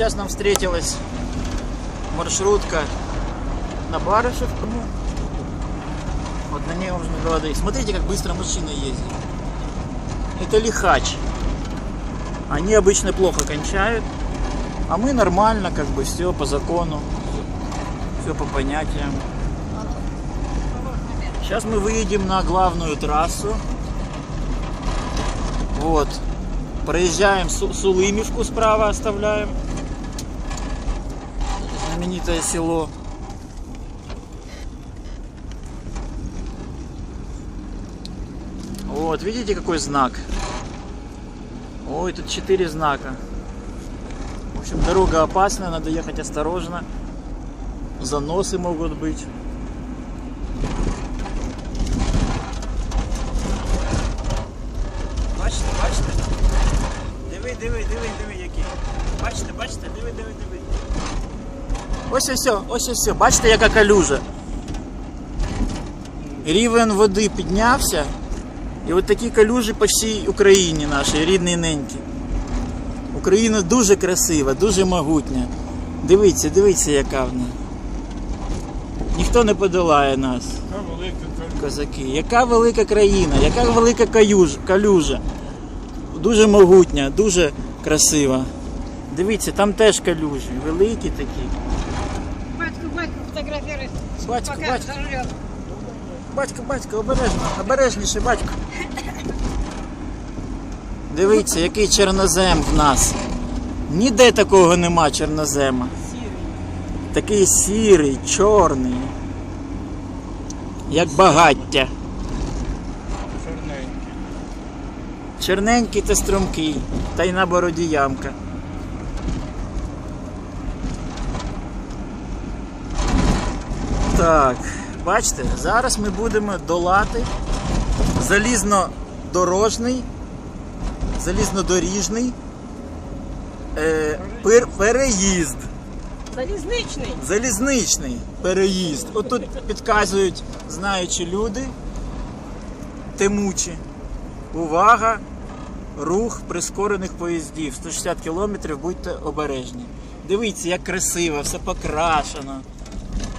сейчас нам встретилась маршрутка на Барышевку. Вот на ней можно воды. Смотрите, как быстро машина ездит. Это лихач. Они обычно плохо кончают, а мы нормально, как бы все по закону, все по понятиям. Сейчас мы выедем на главную трассу. Вот. Проезжаем Су- Сулымишку справа оставляем. Знаменитое село. Вот, видите какой знак? Ой, тут четыре знака. В общем, дорога опасная, надо ехать осторожно. Заносы могут быть. Ось ось, ось, ось бачите, яка калюжа. Рівень води піднявся. І от такі калюжі по всій Україні нашій, рідній неньки. Україна дуже красива, дуже могутня. Дивіться, дивіться, яка вона. Ніхто не подолає нас Яка велика козаки. Яка велика країна, яка велика каюж, калюжа. Дуже могутня, дуже красива. Дивіться, там теж калюжі, великі такі. Фотографируй. Батько, Пока батько. Батько, батько, обережно, обережніше, батько. Дивіться, який чорнозем в нас. Ніде такого нема чорнозема. Такий сірий, чорний. Як багаття. Чорненький. Черненький та стрімкий, та й на бороді ямка. Так, бачите, зараз ми будемо долати залізнодорожний, залізнодоріжний е, пер, переїзд. Залізничний. Залізничний переїзд. Отут підказують знаючі люди, темучі. Увага! Рух прискорених поїздів. 160 км, будьте обережні. Дивіться, як красиво, все покрашено.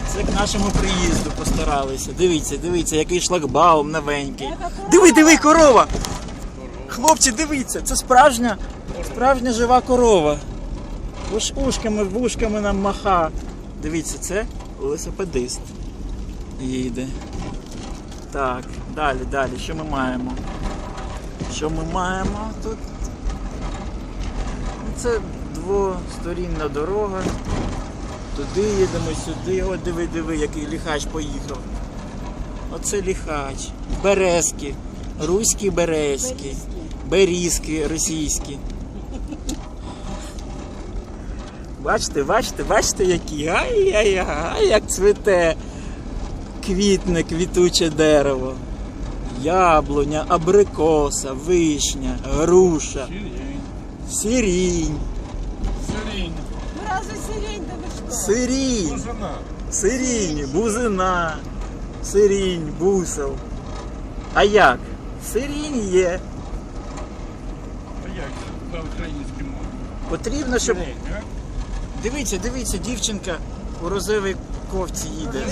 Це як нашому приїзду постаралися. Дивіться, дивіться, який шлагбаум новенький. Диви, диви, корова! Хлопці, дивіться, це справжня, справжня жива корова. Уш, ушками, вушками нам маха. Дивіться, це велосипедист. Їде. Так, далі, далі, що ми маємо? Що ми маємо тут? Це двосторінна дорога. Туди їдемо, сюди. О, диви, диви, який ліхач поїхав. Оце ліхач. Березки. Руські березки. Берізки російські. Бачите, бачите, бачите, які. Ай-яй-яй, як цвіте. Квітне, квітуче дерево. Яблуня, абрикоса, вишня, груша, Сирень. сирінь, Сирень. Разве сирень, да вы что? сирінь, Бузина. сирінь, бузина, сирінь, бусел. А як? Сирінь є. А як це за українським мовою? Потрібно, щоб. Сирень, а? Дивіться, дивіться, дівчинка у рожевій ковці їде.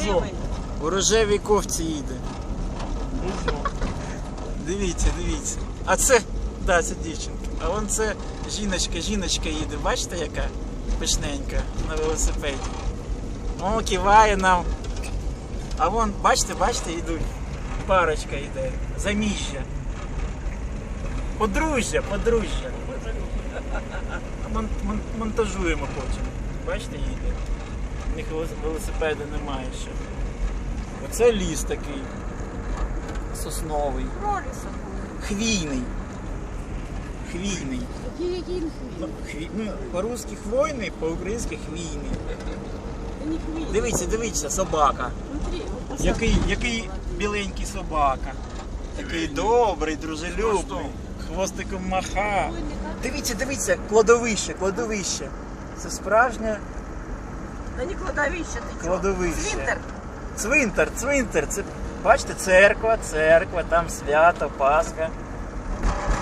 У рожевій ковці їде. Бузок. Дивіться, дивіться. А це, да, це дівчинка. А вон це жіночка, жіночка їде. Бачите, яка пишненька на велосипеді. О, киває нам. А вон, бачите, бачите, йдуть. Парочка йде. Заміжжя. Подружжя, подружжя. Мон, мон, монтажуємо потім. Бачите, їде. У них велос- велосипеду немає ще. Оце ліс такий. Сосновий. Хвійний. Хвійний. Ну, ну, по-русски хвойний, по-українськи хвійний. Дивіться, дивіться, собака. Який, який біленький собака. Такий добрий, дружелюбний. Хвостиком маха. Дивіться, дивіться, кладовище, кладовище. Це справжнє Да не кладовище, ты чё? кладовище. Цвинтар. Цвинтар, цвинтар. Це, бачите, церква, церква, там свято, Пасха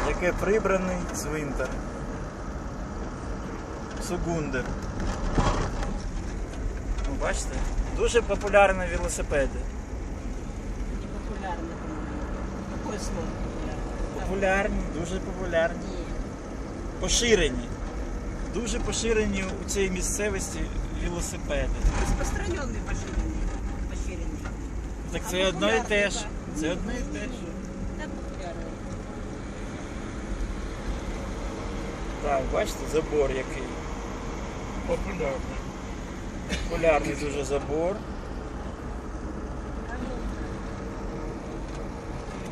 Яке прибраний цвинтар. Сугундер. Ну, бачите? Дуже популярні велосипеди. Популярно, по-моему. Какое слово популярно? Популярні, дуже популярні. Поширені. Дуже поширені у цій місцевості велосипеди. Распространенный поширенный. Поширенный. Так А це одно і те ж. популярний, Це одно і те ж. Так, бачите, забор який. Популярний. Популярний дуже забор.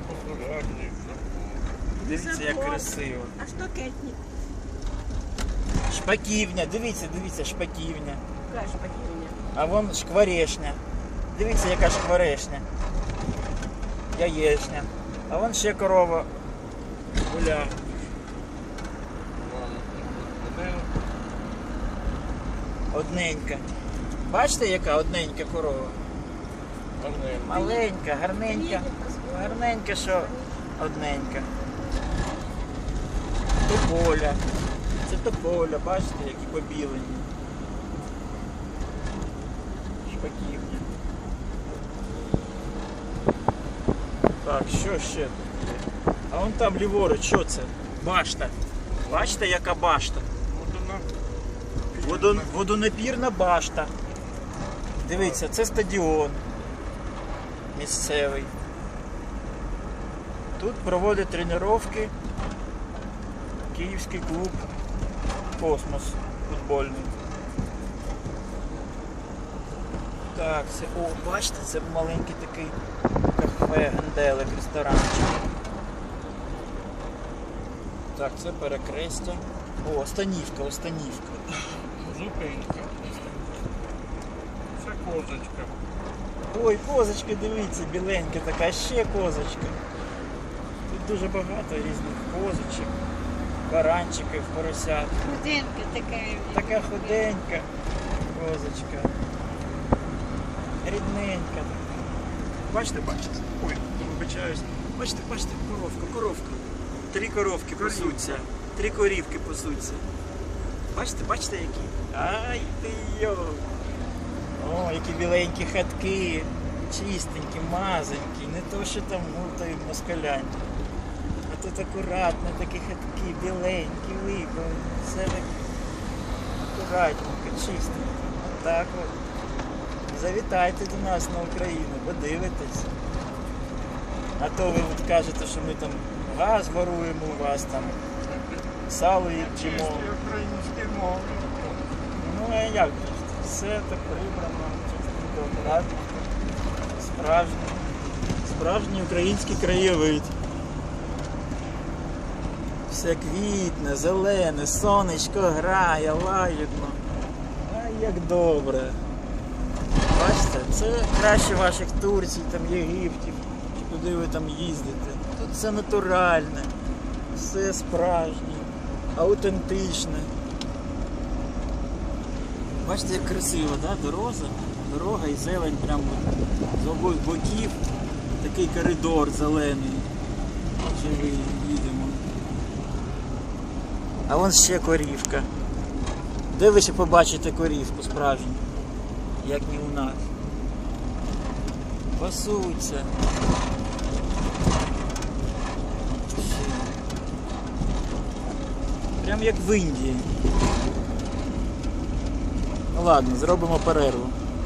Популярний. Дивіться, як красиво. А что кетник? Шпаківня, дивіться, дивіться, шпаківня. Какая шпакирование? А вон шкварешня. Дивіться, яка шкварешня. Яєчня. А вон ще корова. Гуля. Одненька. Бачите, яка одненька корова? Маленька, гарненька. Гарненька, що одненька. Тополя. Це тополя, бачите, які побілені. Шпаківня. Так, що ще тут є? А вон там ліворуч, що це? Башта. Бачите, яка башта? Водон, водонапірна башта. Дивіться, це стадіон місцевий. Тут проводить тренування Київський клуб Космос футбольний. Так, це, о, бачите, це маленький такий кафе, генделик, ресторанчик. Так, це перекрестя. О, Останівка, Останівка. Зупинка. Це козочка. Ой, козочка, дивіться, біленька така, ще козочка. Тут дуже багато різних козочок, баранчиків, поросят. Худенька такая. Така худенька козочка. Рідненька така. Бачите, бачите? Ой, вибачаюсь. Бачите, бачите, коровка, коровка. Три коровки пасуться. Три корівки пасуться. Бачите, бачите які? Ай ти йо! О, які біленькі хатки, чистенькі, мазенькі, не то, що там гуртають москалянь. А тут акуратно такі хатки, біленькі, вибрані, все так акуратненько, чистенько. Отак от. Завітайте до нас на Україну, подивитесь. А то ви от кажете, що ми там газ воруємо у вас там, сало мови. Ну а як? Все так прибрано, акуратно. Справжній, справжній український краєвид. Все квітне, зелене, сонечко грає, лагідно. Ай, як добре. Бачите, це краще ваших Турцій, там Єгиптів, чи куди ви там їздите. Тут все натуральне, все справжнє, аутентичне. Бачите, як красиво, да? Дороза, дорога і зелень прямо з обох боків. Такий коридор зелений. Живий, їдемо. А вон ще корівка. Де ви ще побачите корівку справжню? Як не у нас. Пасуться. Прям як в Індії. Ну ладно, зробимо перерву.